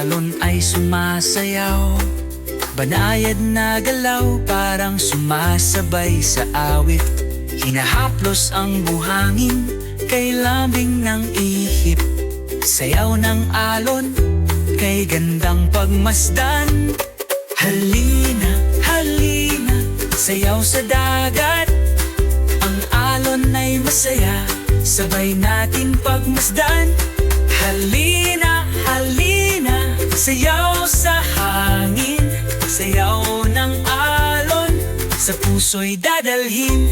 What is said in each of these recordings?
alon ay sumasayaw. Banayad na galaw parang sumasabay sa awit. Hinahaplos ang buhangin kay lambing ng ihip. Sayaw ng alon kay gandang pagmasdan. Halina, halina, sayaw sa dagat. Ang alon ay masaya, sabay natin pagmasdan Sayaw ng alon, sa puso'y dadalhin.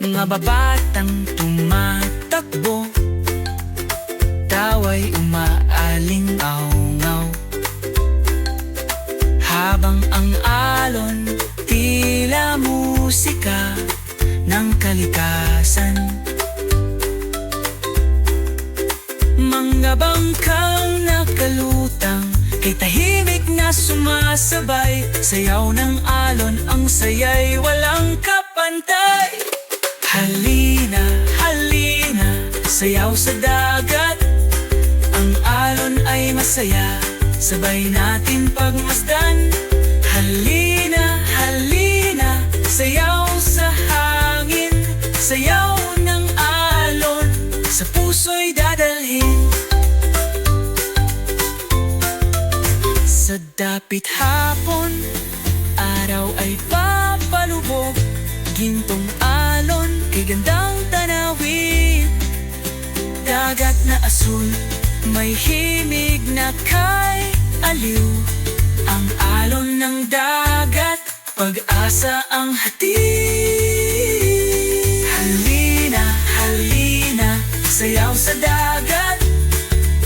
Mga babatang tumatakbo Tawa'y umaaling-aungaw Habang ang alon tila musika ng kalikasan. Mga bangkang Kay tahimik na sumasabay. Sayaw ng alon ang saya'y walang kapantay. Halina, halina, sayaw sa dagat. Ang alon ay masaya, sabay natin pagmasdan. Halina, halina, sayaw dapit hapon, araw ay papalubog. Gintong alon, kay gandang tanawin. Dagat na asul, may himig na kay aliw. Ang alon ng dagat, pag-asa ang hatid. Halina, halina, sayaw sa dagat.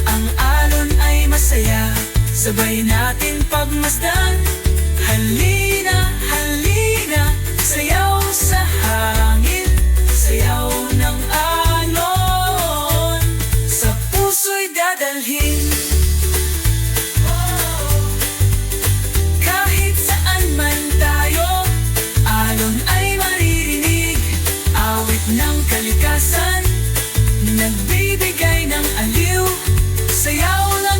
Ang alon ay masaya, Sabay natin pagmasdan. Halina, halina Sayaw sa hangin Sayaw ng alon. Sa puso'y dadalhin. Kahit saan man tayo Alon ay maririnig. Awit ng kalikasan Nagbibigay ng aliw. Sayaw ng